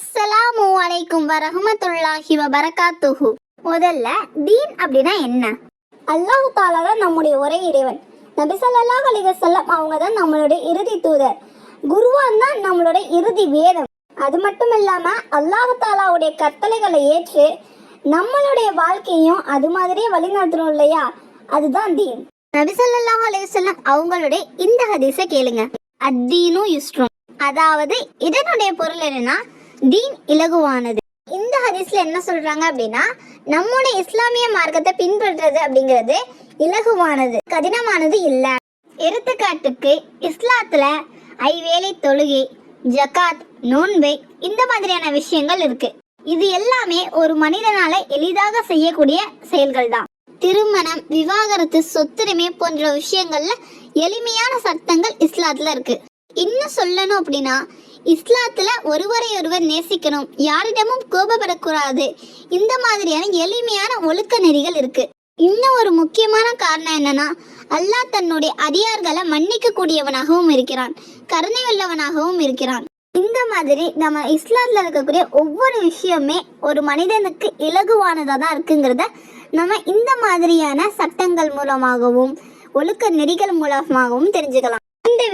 அஸ்ஸலாமு அலைக்கும் வரஹமத்துல்லாஹி வபரகாத்துஹு. முதல்ல தீன் அப்படின்னா என்ன? அல்லாஹ் தாலா தான் நம்முடைய ஒரே இறைவன். நபி சல்லாஹ் அலைஹி அவங்க தான் நம்மளுடைய இறுதி தூதர். குருவான் தான் நம்மளுடைய இறுதி வேதம். அது மட்டும் இல்லாம அல்லாஹ் தாலாவுடைய கட்டளைகளை ஏற்று நம்மளுடைய வாழ்க்கையும் அது மாதிரியே வழிநடத்தணும் இல்லையா? அதுதான் தீன். நபி சல்லாஹ் அலைஹி அவங்களுடைய இந்த ஹதீஸை கேளுங்க. அத்தீனும் யுஸ்ரும் அதாவது இதனுடைய பொருள் என்னன்னா தீன் இலகுவானது. இந்த ஹதீஸ்ல என்ன சொல்றாங்க அப்படின்னா நம்முடைய இஸ்லாமிய மார்க்கத்தை பின்பற்றுறது அப்படிங்கிறது இலகுவானது கடினமானது இல்ல. எடுத்துக்காட்டுக்கு இஸ்லாத்துல ஐவேளை தொழுகை ஜகாத் நோன்பு இந்த மாதிரியான விஷயங்கள் இருக்கு. இது எல்லாமே ஒரு மனிதனால எளிதாக செய்யக்கூடிய செயல்கள் தான் திருமணம் விவாகரத்து சொத்துரிமை போன்ற விஷயங்கள்ல எளிமையான சட்டங்கள் இஸ்லாத்துல இருக்கு. இன்னும் சொல்லணும் அப்படின்னா இஸ்லாத்துல ஒருவரை ஒருவர் நேசிக்கணும். யாரிடமும் கோபப்படக்கூடாது. இந்த மாதிரியான எளிமையான ஒழுக்க நெறிகள் இருக்கு. இன்னும் ஒரு முக்கியமான காரணம் என்னன்னா அல்லாஹ் தன்னுடைய அடியார்களை மன்னிக்க கூடியவனாகவும் இருக்கிறான். கருணை உள்ளவனாகவும் இருக்கிறான். இந்த மாதிரி நம்ம இஸ்லாத்துல இருக்கக்கூடிய ஒவ்வொரு விஷயமே ஒரு மனிதனுக்கு இலகுவானதா தான் இருக்குங்கிறத நம்ம இந்த மாதிரியான சட்டங்கள் மூலமாகவும் ஒழுக்க நெறிகள் மூலமாகவும் தெரிஞ்சுக்கலாம்.